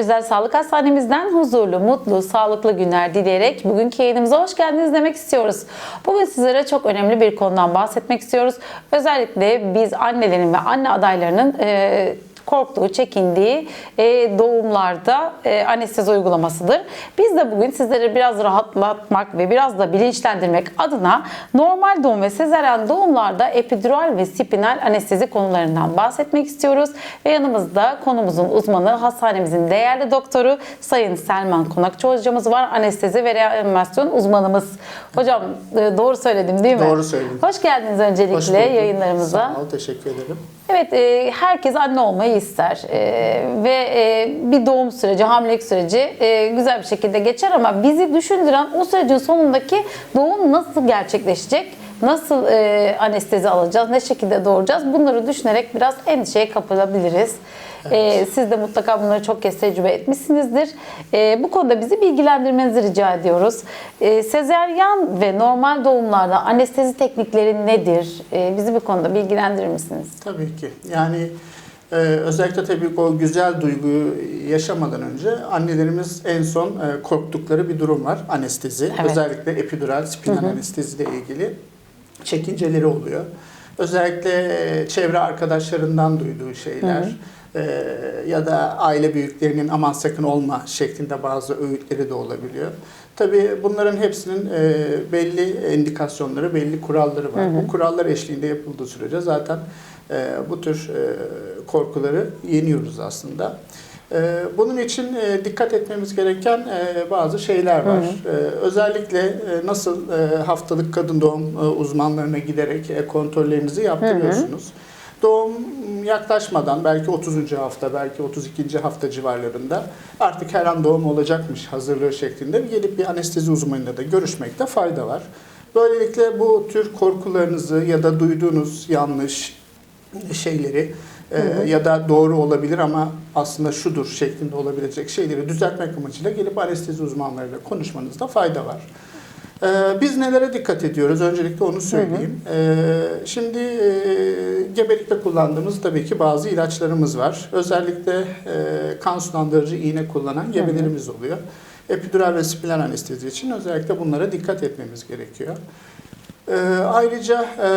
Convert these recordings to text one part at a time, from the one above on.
Özel Sağlık Hastanemizden huzurlu, mutlu, sağlıklı günler dileyerek bugünkü yayınımıza hoş geldiniz demek istiyoruz. Bugün sizlere çok önemli bir konudan bahsetmek istiyoruz. Özellikle biz annelerin ve anne adaylarının e, korktuğu, çekindiği e, doğumlarda e, anestezi uygulamasıdır. Biz de bugün sizleri biraz rahatlatmak ve biraz da bilinçlendirmek adına normal doğum ve sezaryen doğumlarda epidural ve spinal anestezi konularından bahsetmek istiyoruz. Ve yanımızda konumuzun uzmanı, hastanemizin değerli doktoru Sayın Selman Konakçı hocamız var. Anestezi ve reanimasyon uzmanımız. Hocam e, doğru söyledim değil mi? Doğru söyledin. Hoş geldiniz öncelikle Hoş bulduk. yayınlarımıza. Sağ ol, teşekkür ederim. Evet, e, herkes anne olmayı ister E, ve e, bir doğum süreci, hamilelik süreci e, güzel bir şekilde geçer ama bizi düşündüren o sürecin sonundaki doğum nasıl gerçekleşecek? Nasıl e, anestezi alacağız? Ne şekilde doğuracağız? Bunları düşünerek biraz endişeye kapılabiliriz. E, siz de mutlaka bunları çok kez tecrübe etmişsinizdir. E, bu konuda bizi bilgilendirmenizi rica ediyoruz. E, sezeryan ve normal doğumlarda anestezi teknikleri nedir? E, bizi bu konuda bilgilendirir misiniz? Tabii ki. Yani e, özellikle tabii o güzel duyguyu yaşamadan önce annelerimiz en son e, korktukları bir durum var. Anestezi. Evet. Özellikle epidural, spinal anestezi ile ilgili çekinceleri oluyor. Özellikle e, çevre arkadaşlarından duyduğu şeyler. E, ya da aile büyüklerinin aman sakın olma şeklinde bazı öğütleri de olabiliyor. Tabii bunların hepsinin e, belli indikasyonları, belli kuralları var. Bu kurallar eşliğinde yapıldığı sürece zaten e, bu tür e, korkuları yeniyoruz aslında. Bunun için dikkat etmemiz gereken bazı şeyler var. E, Özellikle e, nasıl haftalık kadın doğum uzmanlarına giderek kontrollerinizi yaptırıyorsunuz. Doğum yaklaşmadan belki 30. hafta, belki 32. hafta civarlarında artık her an doğum olacakmış hazırlığı şeklinde bir gelip bir anestezi uzmanıyla da görüşmekte fayda var. Böylelikle bu tür korkularınızı ya da duyduğunuz yanlış şeyleri e, ya da doğru olabilir ama aslında şudur şeklinde olabilecek şeyleri düzeltmek amacıyla gelip anestezi uzmanlarıyla konuşmanızda fayda var. Ee, Biz nelere dikkat ediyoruz? Öncelikle onu söyleyeyim. Ee, Şimdi e, gebelikte kullandığımız tabii ki bazı ilaçlarımız var. Özellikle e, kan sulandırıcı iğne kullanan gebelerimiz oluyor. Epidural ve spinal anestezi için özellikle bunlara dikkat etmemiz gerekiyor. Ee, ayrıca e,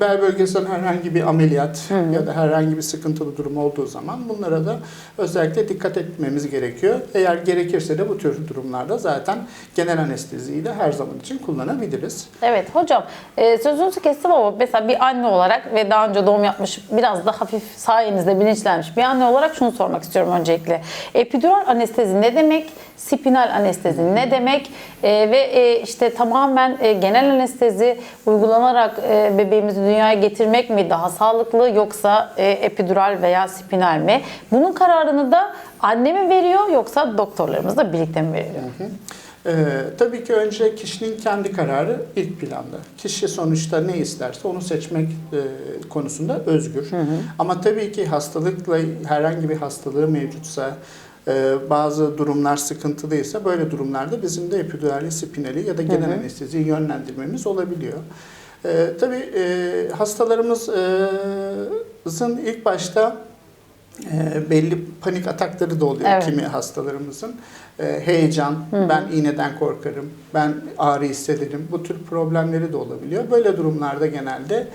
bel bölgesinden herhangi bir ameliyat ya da herhangi bir sıkıntılı durum olduğu zaman bunlara da özellikle dikkat etmemiz gerekiyor. Eğer gerekirse de bu tür durumlarda zaten genel anesteziyi de her zaman için kullanabiliriz. Evet hocam e, sözünüzü kestim ama mesela bir anne olarak ve daha önce doğum yapmış biraz da hafif sayenizde bilinçlenmiş bir anne olarak şunu sormak istiyorum öncelikle. Epidural anestezi ne demek? Spinal anestezi ne demek? E, ve e, işte tamamen e, genel anestezi uygulanarak e, bebeğimizi dünyaya getirmek mi daha sağlıklı yoksa e, epidural veya spinal mi? Bunun kararını da anne mi veriyor yoksa doktorlarımızla birlikte mi veriyor? Ee, tabii ki önce kişinin kendi kararı ilk planda. Kişi sonuçta ne isterse onu seçmek e, konusunda özgür. Ama tabii ki hastalıkla herhangi bir hastalığı mevcutsa, bazı durumlar sıkıntılıysa böyle durumlarda bizim de epidurali, spinali ya da genel anesteziyi yönlendirmemiz olabiliyor. E, tabii e, hastalarımızın ilk başta e, belli panik atakları da oluyor Evet. kimi hastalarımızın. E, heyecan, ben iğneden korkarım, ben ağrı hissederim. Bu tür problemleri de olabiliyor. Böyle durumlarda genelde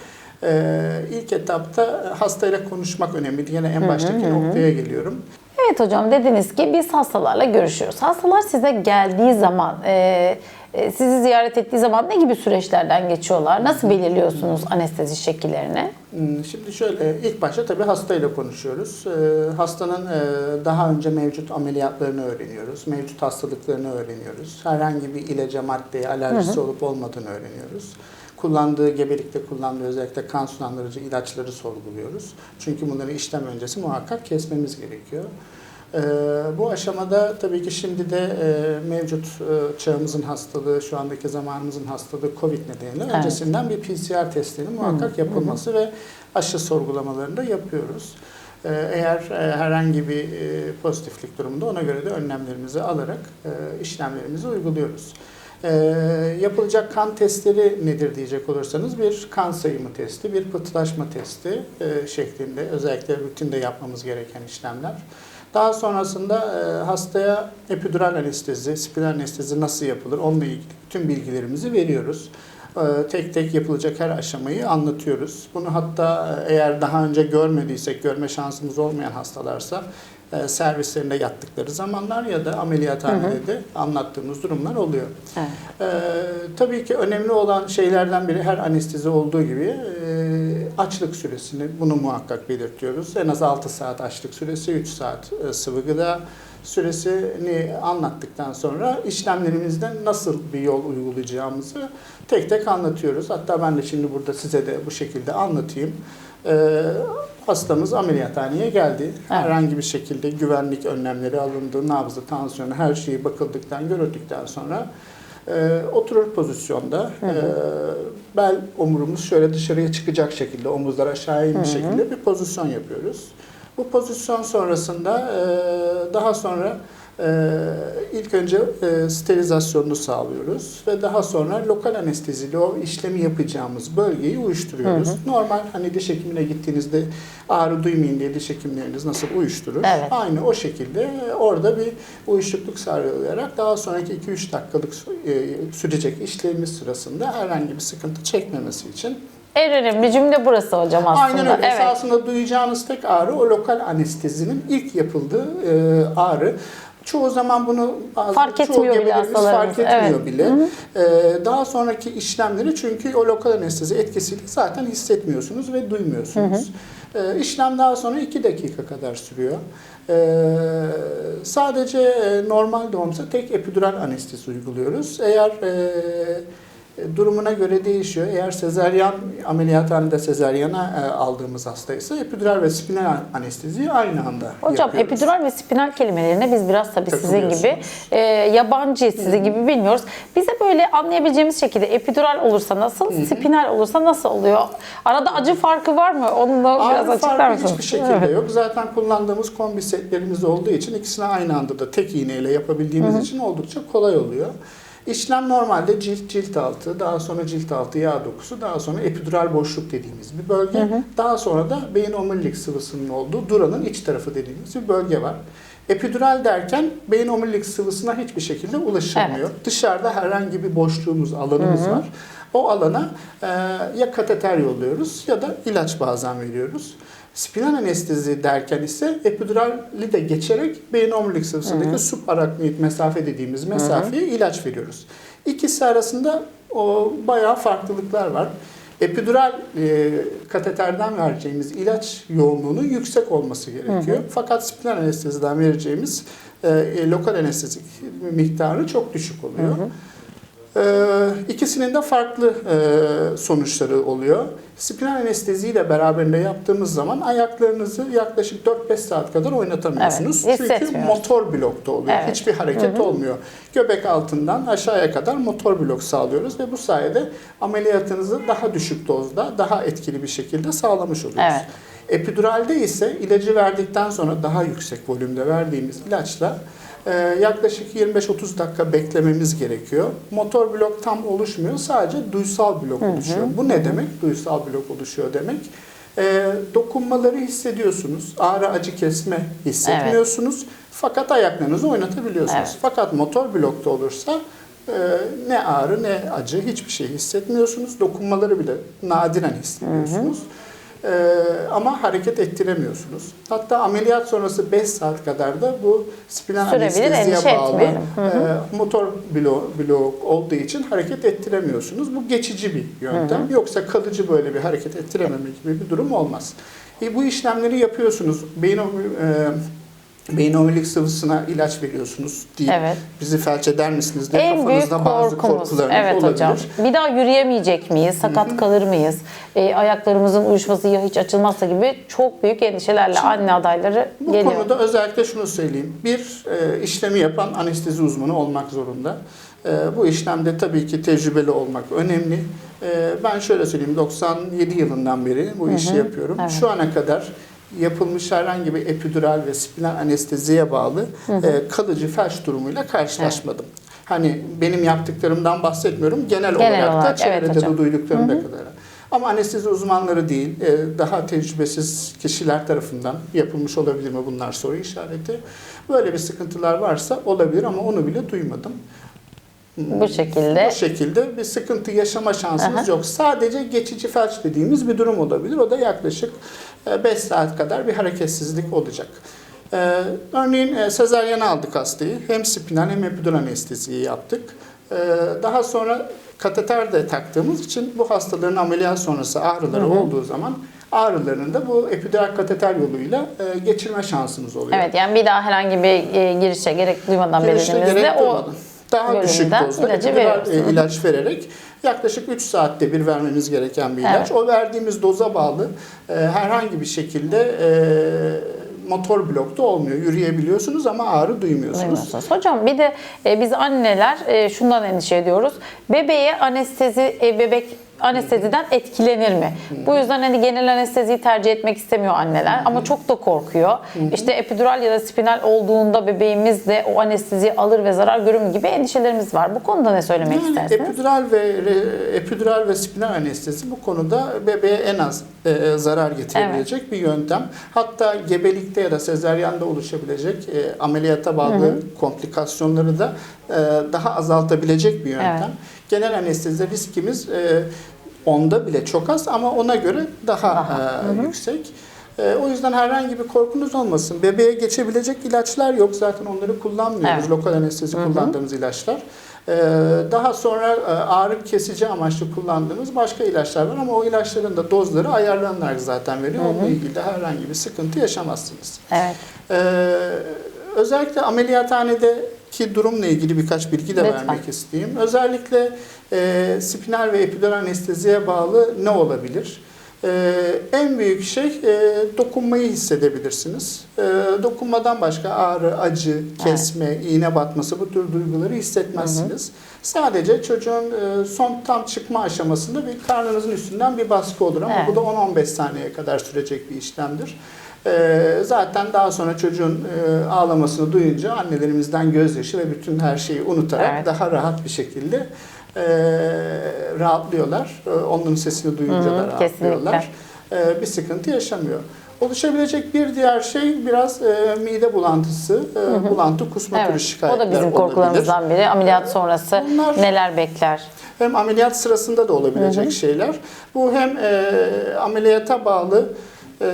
e, ilk etapta hastayla konuşmak önemli. Yine en baştaki noktaya geliyorum. Evet hocam dediniz ki biz hastalarla görüşüyoruz. Hastalar size geldiği zaman, e, e, sizi ziyaret ettiği zaman ne gibi süreçlerden geçiyorlar? Nasıl belirliyorsunuz anestezi şekillerini? Hmm, Şimdi şöyle ilk başta tabii hastayla konuşuyoruz. Ee, Hastanın e, daha önce mevcut ameliyatlarını öğreniyoruz. Mevcut hastalıklarını öğreniyoruz. Herhangi bir ilaca, maddeye alerjisi olup olmadığını öğreniyoruz. Kullandığı, gebelikte kullandığı özellikle kan sulandırıcı ilaçları sorguluyoruz. Çünkü bunları işlem öncesi muhakkak kesmemiz gerekiyor. Ee, Bu aşamada tabii ki şimdi de e, mevcut e, çağımızın hastalığı, şu andaki zamanımızın hastalığı COVID nedeniyle Evet. öncesinden bir PCR testinin muhakkak yapılması ve aşı sorgulamalarını da yapıyoruz. Ee, Eğer e, herhangi bir e, pozitiflik durumunda ona göre de önlemlerimizi alarak e, işlemlerimizi uyguluyoruz. Ee, yapılacak kan testleri nedir diyecek olursanız bir kan sayımı testi, bir pıhtılaşma testi e, şeklinde özellikle rutinde yapmamız gereken işlemler. Daha sonrasında e, hastaya epidural anestezi, spinal anestezi nasıl yapılır onunla ilgili tüm bilgilerimizi veriyoruz. E, Tek tek yapılacak her aşamayı anlatıyoruz. Bunu hatta e, eğer daha önce görmediysek, görme şansımız olmayan hastalarsa e, servislerinde yattıkları zamanlar ya da ameliyathanede de anlattığımız durumlar oluyor. Evet. Ee, tabii ki önemli olan şeylerden biri her anestezi olduğu gibi e, açlık süresini bunu muhakkak belirtiyoruz. En az 6 saat açlık süresi, 3 saat e, sıvı gıda süresini anlattıktan sonra işlemlerimizde nasıl bir yol uygulayacağımızı tek tek anlatıyoruz. Hatta ben de şimdi burada size de bu şekilde anlatayım. Ee, hastamız ameliyathaneye geldi. Herhangi bir şekilde güvenlik önlemleri alındı, nabzı, tansiyonu her şeyi bakıldıktan, görüldükten sonra e, oturur pozisyonda e, bel omurumuz şöyle dışarıya çıkacak şekilde, omuzlar aşağı inmiş şekilde bir pozisyon yapıyoruz. Bu pozisyon sonrasında e, daha sonra e, ilk önce e, sterilizasyonunu sağlıyoruz ve daha sonra lokal anesteziyle o işlemi yapacağımız bölgeyi uyuşturuyoruz. Normal hani diş hekimine gittiğinizde ağrı duymayın diye diş hekimleriniz nasıl uyuşturur? Evet. Aynı o şekilde orada bir uyuşukluk sağlayarak daha sonraki 2-3 dakikalık e, sürecek işlemimiz sırasında herhangi bir sıkıntı çekmemesi için En önemli cümle burası hocam aslında. Aynen öyle. Evet. Esasında duyacağınız tek ağrı o lokal anestezinin ilk yapıldığı e, ağrı. Çoğu zaman bunu Fark çoğu etmiyor bile hastalarımız. fark etmiyor Evet. bile. E, daha sonraki işlemleri çünkü o lokal anestezi etkisiyle zaten hissetmiyorsunuz ve duymuyorsunuz. E, işlem daha sonra 2 dakika kadar sürüyor. E, sadece e, normal doğumsa tek epidural anestezi uyguluyoruz. Eğer e, durumuna göre değişiyor. Eğer sezeryan ameliyathanede sezeryana e, aldığımız hastaysa epidural ve spinal anesteziyi aynı anda Hocam yapıyoruz. epidural ve spinal kelimelerine biz biraz tabii sizin gibi e, yabancı, sizin gibi bilmiyoruz. Bize böyle anlayabileceğimiz şekilde epidural olursa nasıl, spinal olursa nasıl oluyor? Arada acı farkı var mı? Onu da biraz Ağrı açıklar farkı mısınız? hiçbir şekilde Evet. yok. Zaten kullandığımız kombi setlerimiz olduğu için ikisini aynı anda da tek iğneyle yapabildiğimiz için oldukça kolay oluyor. İşlem normalde cilt cilt altı, daha sonra cilt altı yağ dokusu, daha sonra epidural boşluk dediğimiz bir bölge. Daha sonra da beyin omurilik sıvısının olduğu duranın iç tarafı dediğimiz bir bölge var. Epidural derken beyin omurilik sıvısına hiçbir şekilde ulaşılmıyor. Dışarıda herhangi bir boşluğumuz, alanımız var. O alana e, ya kateter yolluyoruz ya da ilaç bazen veriyoruz. Spinal anestezi derken ise epidurali de geçerek beyin omurilik sıvısındaki subaraknoid mesafe dediğimiz mesafeye ilaç veriyoruz. İkisi arasında o bayağı farklılıklar var. Epidural e, kateterden vereceğimiz ilaç yoğunluğunun yüksek olması gerekiyor. Fakat spinal anesteziden vereceğimiz e, lokal anestezik miktarı çok düşük oluyor. Ee, ikisinin de farklı e, sonuçları oluyor. Spinal anesteziyle beraberinde yaptığımız zaman ayaklarınızı yaklaşık 4-5 saat kadar oynatamıyorsunuz. Evet, Çünkü motor blokta oluyor. Evet. Hiçbir hareket olmuyor. Göbek altından aşağıya kadar motor blok sağlıyoruz ve bu sayede ameliyatınızı daha düşük dozda, daha etkili bir şekilde sağlamış oluyoruz. Evet. Epiduralde ise ilacı verdikten sonra daha yüksek volümde verdiğimiz ilaçla yaklaşık 25-30 dakika beklememiz gerekiyor. Motor blok tam oluşmuyor. Sadece duysal blok oluşuyor. Bu ne demek? Duysal blok oluşuyor demek. E, dokunmaları hissediyorsunuz. Ağrı acı kesme hissetmiyorsunuz. Fakat ayaklarınızı oynatabiliyorsunuz. Evet. Fakat motor blokta olursa e, ne ağrı ne acı hiçbir şey hissetmiyorsunuz. Dokunmaları bile nadiren hissediyorsunuz. Ee, ama hareket ettiremiyorsunuz. Hatta ameliyat sonrası 5 saat kadar da bu spinal Sürebilir, anesteziye bağlı etmeyelim. Hı e, motor blok, blok olduğu için hareket ettiremiyorsunuz. Bu geçici bir yöntem. Yoksa kalıcı böyle bir hareket ettirememe gibi bir durum olmaz. E, bu işlemleri yapıyorsunuz. Beyin, e, beyin omurilik sıvısına ilaç veriyorsunuz deyip Evet. bizi felç eder misiniz diye En büyük kafanızda bazı korkumuz. korkularınız Evet olabilir. hocam. Bir daha yürüyemeyecek miyiz? Sakat kalır mıyız? E, ayaklarımızın uyuşması ya hiç açılmazsa gibi çok büyük endişelerle anne adayları Bu geliyor. konuda özellikle şunu söyleyeyim. Bir e, işlemi yapan anestezi uzmanı olmak zorunda. E, bu işlemde tabii ki tecrübeli olmak önemli. E, ben şöyle söyleyeyim 97 yılından beri bu işi yapıyorum. evet. Şu ana kadar yapılmış herhangi bir epidural ve spinal anesteziye bağlı e, kalıcı felç durumuyla karşılaşmadım. Hani benim yaptıklarımdan bahsetmiyorum. Genel, Genel olarak, olarak, da evet çevrede hocam. de duyduklarım da kadar. Ama anestezi uzmanları değil, e, daha tecrübesiz kişiler tarafından yapılmış olabilir mi bunlar soru işareti. Böyle bir sıkıntılar varsa olabilir ama onu bile duymadım. Bu şekilde. Bu şekilde bir sıkıntı yaşama şansınız Aha. yok. Sadece geçici felç dediğimiz bir durum olabilir. O da yaklaşık 5 saat kadar bir hareketsizlik olacak. Ee, örneğin e, sezaryen aldık hastayı. Hem spinal hem epidural anesteziyi yaptık. Ee, daha sonra kateter de taktığımız için bu hastaların ameliyat sonrası ağrıları olduğu zaman ağrılarını da bu epidural kateter yoluyla e, geçirme şansınız oluyor. Evet yani bir daha herhangi bir e, girişe gerek duymadan gerek o daha düşük dozda epidural e, ilaç vererek yaklaşık 3 saatte bir vermemiz gereken bir ilaç. Evet. O verdiğimiz doza bağlı e, herhangi bir şekilde e, motor blokta olmuyor. Yürüyebiliyorsunuz ama ağrı duymuyorsunuz. Duymuyorsunuz. Hocam bir de e, biz anneler e, şundan endişe ediyoruz. Bebeğe anestezi, e, bebek anesteziden etkilenir mi? Bu yüzden hani genel anesteziyi tercih etmek istemiyor anneler ama çok da korkuyor. İşte epidural ya da spinal olduğunda bebeğimiz de o anesteziyi alır ve zarar görür mü gibi endişelerimiz var. Bu konuda ne söylemek Yani istersiniz? epidural ve epidural ve spinal anestezi bu konuda bebeğe en az e, zarar getirebilecek bir yöntem. Hatta gebelikte ya da sezeryanda oluşabilecek e, ameliyata bağlı komplikasyonları da e, daha azaltabilecek bir yöntem. Evet. Genel anestezide riskimiz e, onda bile çok az ama ona göre daha, e, yüksek. E, o yüzden herhangi bir korkunuz olmasın. Bebeğe geçebilecek ilaçlar yok. Zaten onları kullanmıyoruz. Evet. Lokal anestezi kullandığımız ilaçlar. Ee, Daha sonra e, ağrı kesici amaçlı kullandığımız başka ilaçlar var ama o ilaçların da dozları ayarlanarak zaten veriyor. Onunla ilgili de herhangi bir sıkıntı yaşamazsınız. Evet. Ee, özellikle ameliyathanedeki durumla ilgili birkaç bilgi de Lütfen. vermek isteyeyim. Özellikle e, spinal ve epidural anesteziye bağlı ne olabilir? Ee, en büyük şey e, dokunmayı hissedebilirsiniz. Ee, dokunmadan başka ağrı, acı, kesme, iğne batması bu tür duyguları hissetmezsiniz. Sadece çocuğun e, son tam çıkma aşamasında bir karnınızın üstünden bir baskı olur ama Evet. bu da 10-15 saniyeye kadar sürecek bir işlemdir. Ee, zaten daha sonra çocuğun e, ağlamasını duyunca annelerimizden gözyaşı ve bütün her şeyi unutarak Evet. daha rahat bir şekilde e, rahatlıyorlar. E, Onun sesini duyunca Hı hı, da rahatlıyorlar. E, bir sıkıntı yaşamıyor. Oluşabilecek bir diğer şey biraz e, mide bulantısı, e, bulantı, kusma türü Evet. şikayetler O da bizim olabilir. korkularımızdan biri. Ameliyat sonrası Bunlar- neler bekler? Hem ameliyat sırasında da olabilecek şeyler. Bu hem e, ameliyata bağlı e,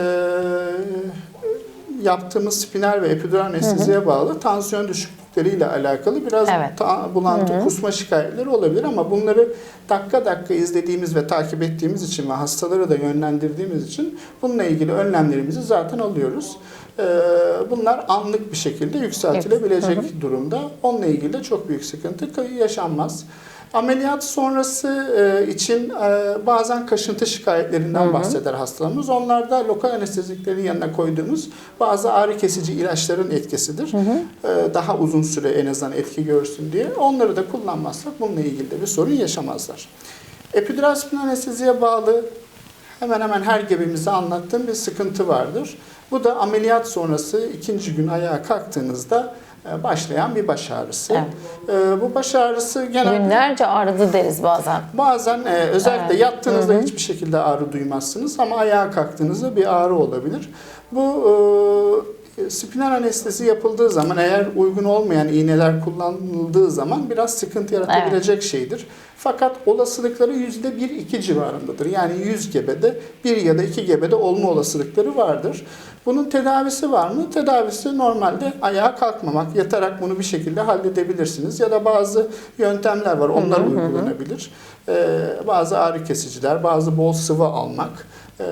yaptığımız spinal ve epidural anesteziye bağlı tansiyon düşüklükleriyle alakalı biraz Evet. ta- bulantı, kusma şikayetleri olabilir ama bunları dakika dakika izlediğimiz ve takip ettiğimiz için ve hastaları da yönlendirdiğimiz için bununla ilgili önlemlerimizi zaten alıyoruz. E, bunlar anlık bir şekilde yükseltilebilecek durumda. Onunla ilgili de çok büyük sıkıntı yaşanmaz. Ameliyat sonrası e, için e, bazen kaşıntı şikayetlerinden bahseder hastalarımız. Onlar da lokal anesteziklerin yanına koyduğumuz bazı ağrı kesici ilaçların etkisidir. E, Daha uzun süre en azından etki görsün diye. Onları da kullanmazsak bununla ilgili de bir sorun yaşamazlar. Epidural spinal anesteziye bağlı hemen hemen her gebemize anlattığım bir sıkıntı vardır. Bu da ameliyat sonrası ikinci gün ayağa kalktığınızda başlayan bir baş ağrısı. Evet. E, Bu baş ağrısı genelde Günlerce ağrıdı deriz bazen. bazen e, özellikle Evet. yattığınızda hiçbir şekilde ağrı duymazsınız ama ayağa kalktığınızda bir ağrı olabilir. Bu e, spinal anestezi yapıldığı zaman eğer uygun olmayan iğneler kullanıldığı zaman biraz sıkıntı yaratabilecek şeydir. Fakat olasılıkları yüzde bir iki civarındadır. Yani 100 gebede bir ya da iki gebede olma olasılıkları vardır. Bunun tedavisi var mı? Tedavisi normalde ayağa kalkmamak, yatarak bunu bir şekilde halledebilirsiniz. Ya da bazı yöntemler var, onlar uygulanabilir. Ee, bazı ağrı kesiciler, bazı bol sıvı almak. Ee,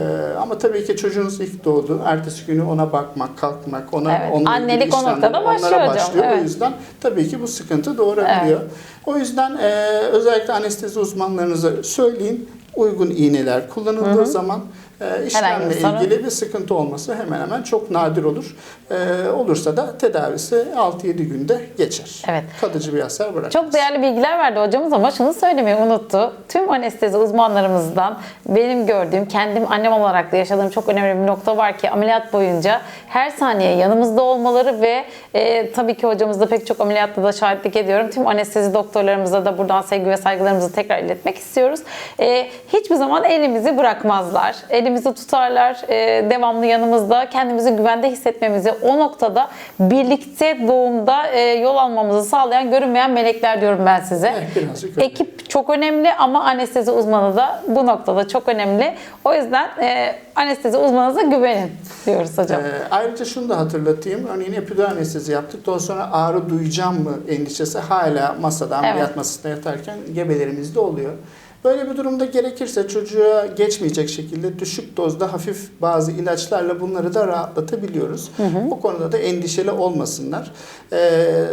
ama tabii ki çocuğunuz ilk doğdu. Ertesi günü ona bakmak, kalkmak, ona Evet. onunla Annelik o noktada başlıyor onlara başlıyor. Evet. O yüzden tabii ki bu sıkıntı doğurabiliyor. O yüzden e, özellikle anestezi uzmanlarınıza söyleyin. Uygun iğneler kullanıldığı zaman e, işlemle ilgili bir sıkıntı olması hemen hemen çok nadir olur. E, olursa da tedavisi 6-7 günde geçer. Evet. Kalıcı bir hasar bırakmaz. Çok değerli bilgiler verdi hocamız ama şunu söylemeyi unuttu. Tüm anestezi uzmanlarımızdan benim gördüğüm, kendim annem olarak da yaşadığım çok önemli bir nokta var ki ameliyat boyunca her saniye yanımızda olmaları ve e, tabii ki hocamız da pek çok ameliyatta da şahitlik ediyorum. Tüm anestezi doktorlarımıza da buradan sevgi ve saygılarımızı tekrar iletmek istiyoruz. E, hiçbir zaman elimizi bırakmazlar. Elimizi tutarlar. e, devamlı yanımızda kendimizi güvende hissetmemizi o noktada birlikte doğumda e, yol almamızı sağlayan görünmeyen melekler diyorum ben size. Evet. Ekip çok önemli ama anestezi uzmanı da bu noktada çok önemli. O yüzden e, anestezi uzmanınıza güvenin diyoruz hocam. Ee, ayrıca şunu da hatırlatayım. Örneğin epidural anestezi yaptık. Daha sonra ağrı duyacağım mı endişesi hala masada ameliyat Evet. masasında yatarken gebelerimizde oluyor. Böyle bir durumda gerekirse çocuğa geçmeyecek şekilde düşük dozda hafif bazı ilaçlarla bunları da rahatlatabiliyoruz. Bu konuda da endişeli olmasınlar. Ee,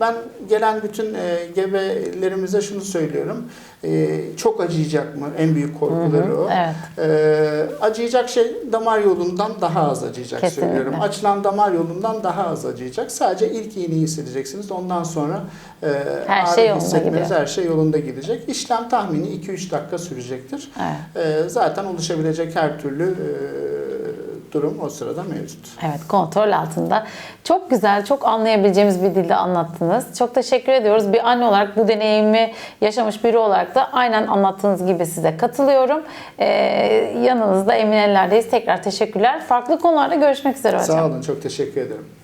ben gelen bütün e, gebelerimize şunu söylüyorum. Ee, çok acıyacak mı? En büyük korkuları o. Evet. Ee, acıyacak şey damar yolundan daha az acıyacak Kesinlikle. söylüyorum. Açılan damar yolundan daha az acıyacak. Sadece ilk iğneyi hissedeceksiniz. Ondan sonra e, Her ağrı şey hissetmeniz, her şey yolunda gidecek. İşlem tahmini 2-3 dakika sürecektir. Evet. E, zaten oluşabilecek her türlü e, durum o sırada mevcut. Evet kontrol altında. Çok güzel, çok anlayabileceğimiz bir dilde anlattınız. Çok teşekkür ediyoruz. Bir anne olarak bu deneyimi yaşamış biri olarak da aynen anlattığınız gibi size katılıyorum. Ee, yanınızda emin ellerdeyiz. Tekrar teşekkürler. Farklı konularda görüşmek üzere hocam. Sağ olun, çok teşekkür ederim.